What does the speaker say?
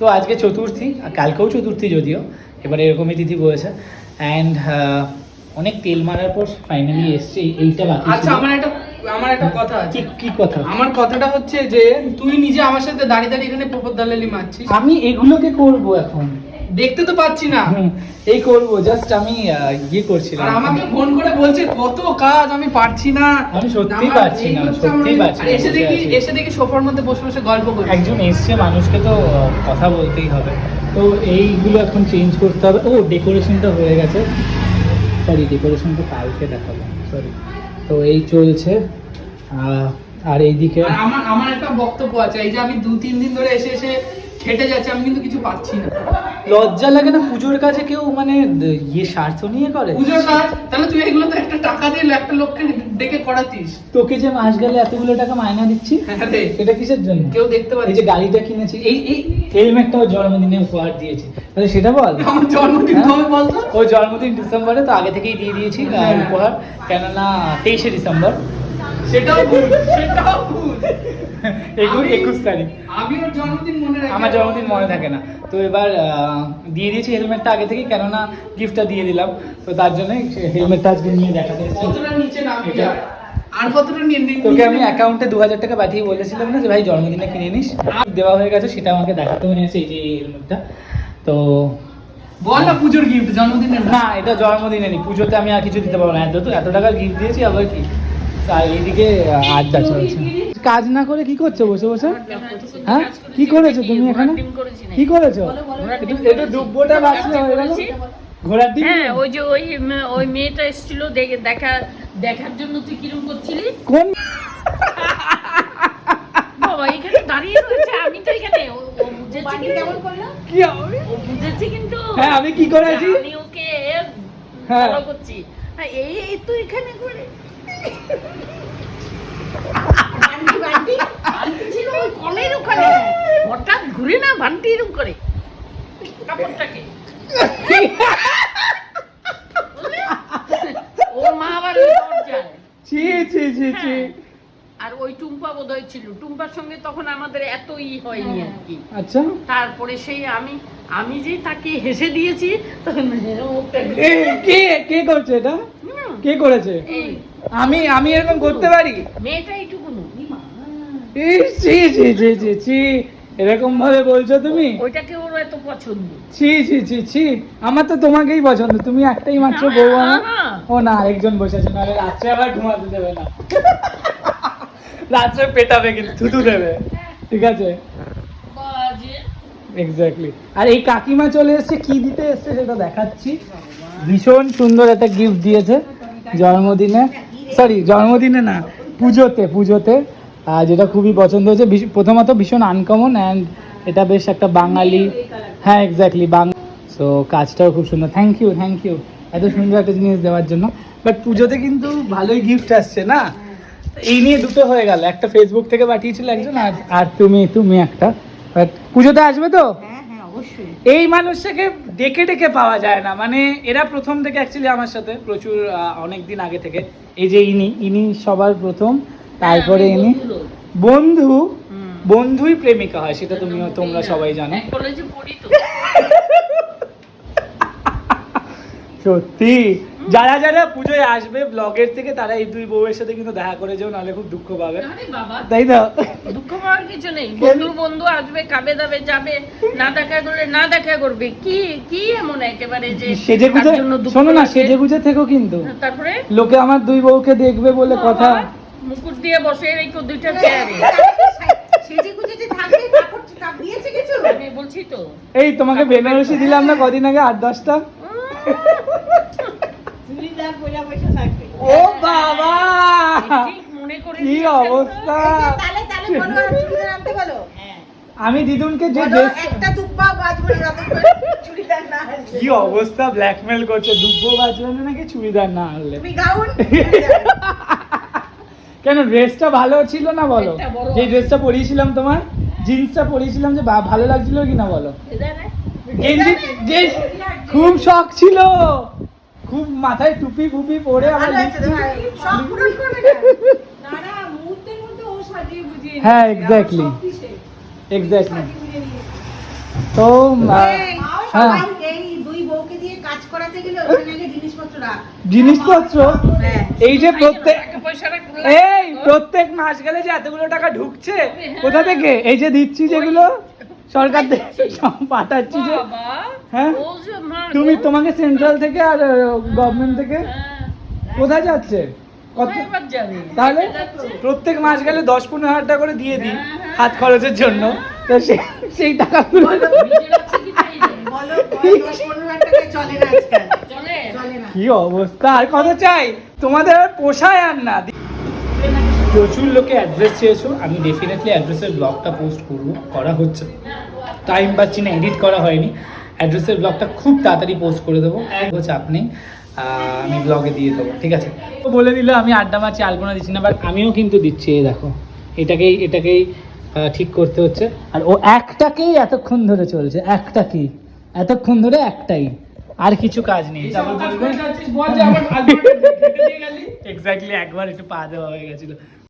তো আজকে চতুর্থী আর কালকেও চতুর্থী যদিও এবার এরকমই তিথি বলেছে। অ্যান্ড অনেক তেল মারার পর ফাইনালি এসছে এইটা বাকি আচ্ছা আমার একটা আমার একটা কথা আছে। কি কি কথা? আমার কথাটা হচ্ছে যে তুই নিজে আমার সাথে দাঁড়িয়ে দাঁড়িয়ে এখানে পোপর দালালি মারছিস। আমি এগুলোকে করব এখন। দেখতে তো পাচ্ছি না। এই করব জাস্ট আমি ইয়ে করছিলাম। আর আমাকে ফোন করে বলছে কত কাজ আমি পারছি না। আমি আমার পারছি না, সত্যি পারছি না, এসে দেখি এসে দেখি সোফার মধ্যে বসে বসে গল্প করি একজন এসছে মানুষকে তো কথা বলতেই হবে। তো এইগুলো এখন চেঞ্জ করতে হবে। ও ডেকোরেশনটা হয়ে গেছে। সরি ডেকোরেশনটা কালকে দেখাবো। সরি তো এই চলছে। আর এইদিকে আমার আমার একটা বক্তব্য আছে এই যে আমি দু তিন দিন ধরে এসে এসে খেটে যাচ্ছে আমি কিন্তু কিছু পাচ্ছি না। লজ্জা লাগে না পুজোর কাছে কেউ? মানে ইয়ে স্বার্থ নিয়ে করে? পুজোর কাজ? তাহলে তুই এগুলো তো একটা টাকা দিয়ে একটা লোককে ডেকে করাতিস। তোকে যে মাস গেলে এতগুলো টাকা মায়না দিচ্ছি হ্যাঁ এটা কিসের জন্য? কেউ দেখতে পাচ্ছে যে গাড়িটা কিনেছি এই এই হেলমেটটাও জন্মদিনে উপহার দিয়েছি। তাহলে সেটা বল। আমার জন্মদিন হ্যাঁ? কবে বলতো? ও জন্মদিন ডিসেম্বরে তো আগে থেকেই দিয়ে দিয়েছি হ্যাঁ। উপহার। কেননা তেইশে ডিসেম্বর। সেটাও ভুল সেটাও ভুল। একুশ তারিখ। আমি ওর জন্মদিন মনে রাখি। আমার জন্মদিন মনে থাকে না। তো এবার দিয়ে দিয়েছি হেলমেটটা আগে থেকেই কেননা গিফটটা দিয়ে দিলাম। তো তার জন্য হেলমেটটা আজকে নিয়ে দেখা। কতটা নিচে নামবি। আর? কতটা নিয়ে তোকে আমি অ্যাকাউন্টে দু হাজার টাকা পাঠিয়ে বলেছিলাম না যে ভাই জন্মদিনে কিনে নিস? দেওয়া হয়ে গেছে সেটা আমাকে দেখাতে মনে আছে এই যে হেলমেটটা। তো বল না পুজোর গিফট জন্মদিনের না এটা জন্মদিনে নি পুজোতে আমি আর কিছু দিতে পারব না। এত তো এত টাকার গিফট দিয়েছি আবার কি? আর এইদিকে আড্ডা চলছে। কাজ না করে কি করছ বসে বসে? হ্যাঁ? কি করেছ তুমি এখানে? কি করেছ? একটু- ডুব্বোটা বাঁচলে হয়ে গেল? ঘোড়ার ডিম হ্যাঁ ওই যে ওই ওই মেয়েটা এসেছিল দেখে দেখা দেখার জন্য তুই কিরম করছিলি? কোন বাবা এখানে দাঁড়িয়ে রয়েছে আমি তো এখানে। ও বুঝেছি কেমন করল? কি হবে? ও বুঝেছি কিন্তু। হ্যাঁ আমি কি করেছি? আমি ওকে হ্যাঁ। ফলো করছি। হ্যাঁ, এই এই তো এখানে করে। বান্টি বান্টি বান্টি ছিল ওই কলের ওখানে। হঠাৎ ঘুরে না বান্টি এরকম করে। কাপড়টাকে? ওর মা আবার ছি ছি ছি ছি। হ্যাঁ। আর ওই টুম্পা বোধহয় ছিল। টুম্পার সঙ্গে তখন আমাদের এত ই হয়নি আর কি। আচ্ছা। তারপরে সেই আমি আমি যে তাকে হেসে দিয়েছি তখন কে কে করছে এটা? কে করেছে? আমি আমি এরকম করতে পারি? মেয়েটা ইস, ছি ছি ছি ছি ছি এরকম ভাবে বলছো তুমি? ওইটাকে ওর এত পছন্দ। ছি ছি ছি ছি। আমার তো তোমাকেই পছন্দ। তুমি একটাই মাত্র বউ আমার হ্যাঁ। ও না আরেকজন বসে আছে নাহলে রাত্রে আবার ঘুমাতে দেবে না। রাত্রে পেটাবে কিন্তু থুতু দেবে। ঠিক আছে? এক্স্যাক্টলি আর এই কাকিমা চলে এসেছে কি দিতে এসেছে সেটা দেখাচ্ছি। ভীষণ সুন্দর একটা গিফট দিয়েছে জন্মদিনে। সরি জন্মদিনে না পুজোতে পুজোতে। যেটা খুবই পছন্দ হয়েছে প্রথমত ভীষণ আনকমন অ্যান্ড এটা বেশ একটা বাঙালি হ্যাঁ এক্স্যাক্টলি বাং সো কাজটাও খুব সুন্দর। থ্যাংক ইউ থ্যাংক ইউ এত সুন্দর একটা জিনিস দেওয়ার জন্য। বাট পুজোতে কিন্তু ভালোই গিফট আসছে না? এই নিয়ে দুটো হয়ে গেল। একটা ফেসবুক থেকে পাঠিয়েছিল একজন আর আর তুমি তুমি একটা। বাট পুজোতে আসবে তো? এই মানুষটাকে ডেকে ডেকে পাওয়া যায় না। মানে এরা প্রথম থেকে অ্যাকচুয়ালি আমার সাথে প্রচুর অনেক দিন আগে থেকে। এই যে ইনি ইনি সবার প্রথম তারপরে হ্যাঁ, ইনি বন্ধু। বন্ধুই প্রেমিকা হয় সেটা তুমি তোমরা সবাই জানো। সত্যি? যারা যারা পুজোয় আসবে ব্লগের থেকে তারা এই দুই বউয়ের সাথে কিন্তু দেখা করে যেও নাহলে খুব দুঃখ পাবে। তাই না দুঃখ পাওয়ার কিছু নেই। বন্ধু বন্ধু আসবে খাবে দাবে যাবে না দেখা করলে না দেখা করবে। কি কি এমন একেবারে যে সেজে গুজে শোনো না সেজে গুজে থেকো কিন্তু। তারপরে? লোকে আমার দুই বউকে দেখবে বলে কথা। মুকুট দিয়ে বসে রেখো দুইটা চেয়ারে সেজে গুজে যে থাকবে কাপড় চাপ দিয়েছে কিছু? আমি বলছি তো। এই তোমাকে বেনারসি দিলাম না কদিন আগে আট দশটা? ও বাবা! ঠিক মনে করে কি অবস্থা? বলো আমি দিদুনকে যে কি অবস্থা? ব্ল্যাকমেল করছে দুব্বো বাজবে নাকি চুড়িদার না আনলে? তুমি গাউন? কেন ড্রেসটা ভালো ছিল না বলো? যে ড্রেসটা পরিয়েছিলাম তোমার জিন্সটা পরিয়েছিলাম যে ভালো লাগছিল কি না বলো? গেঞ্জি যে খুব শখ ছিল। খুব মাথায় টুপি ফুপি পরে আমার হ্যাঁ, exactly. এক্স্যাক্টলি তো হ্যাঁ সবাই এই দুই বউকে দিয়ে কাজ করাতে গেলে ওখানে আগে জিনিসপত্র রাখ। জিনিসপত্র? হ্যাঁ এই যে প্রত্যেক টাকা এই প্রত্যেক মাস গেলে যে এতগুলো টাকা ঢুকছে কোথা থেকে? এই যে দিচ্ছি যেগুলো সরকার থেকে সব পাঠাচ্ছি যে। হ্যাঁ? তুমি তোমাকে সেন্ট্রাল থেকে আর গভর্নমেন্ট থেকে হ্যাঁ, কোথায় যাচ্ছে? তাহলে প্রত্যেক মাস গেলে দশ পনেরো হাজার টাকা করে দিয়ে দিই হাত খরচের জন্য। তো সেই টাকাগুলো আছে কি অবস্থা? আর কত চাই? তোমাদের আর পোষায় আর না। প্রচুর লোকে অ্যাড্রেস চেয়েছো। আমি ডেফিনেটলি অ্যাড্রেসের ব্লগটা পোস্ট করব। করা হচ্ছে। টাইম পাচ্ছি না এডিট করা হয়নি। অ্যাড্রেসের ব্লগটা খুব তাড়াতাড়ি পোস্ট করে দেবো। এক চাপ নেই আমি ব্লগে দিয়ে দেবো। ঠিক আছে। তো বলে দিল আমি আড্ডা মারছি আলপনা দিচ্ছি না। বাট আমিও কিন্তু দিচ্ছি এই দেখো। এটাকেই এটাকেই ঠিক করতে হচ্ছে। আর ও একটাকেই এতক্ষণ ধরে চলছে। একটা একটাকেই এতক্ষণ ধরে একটাই। আর কিছু কাজ নেই। এক্স্যাক্টলি একবার একটু পা দেওয়া হয়ে গেছিল।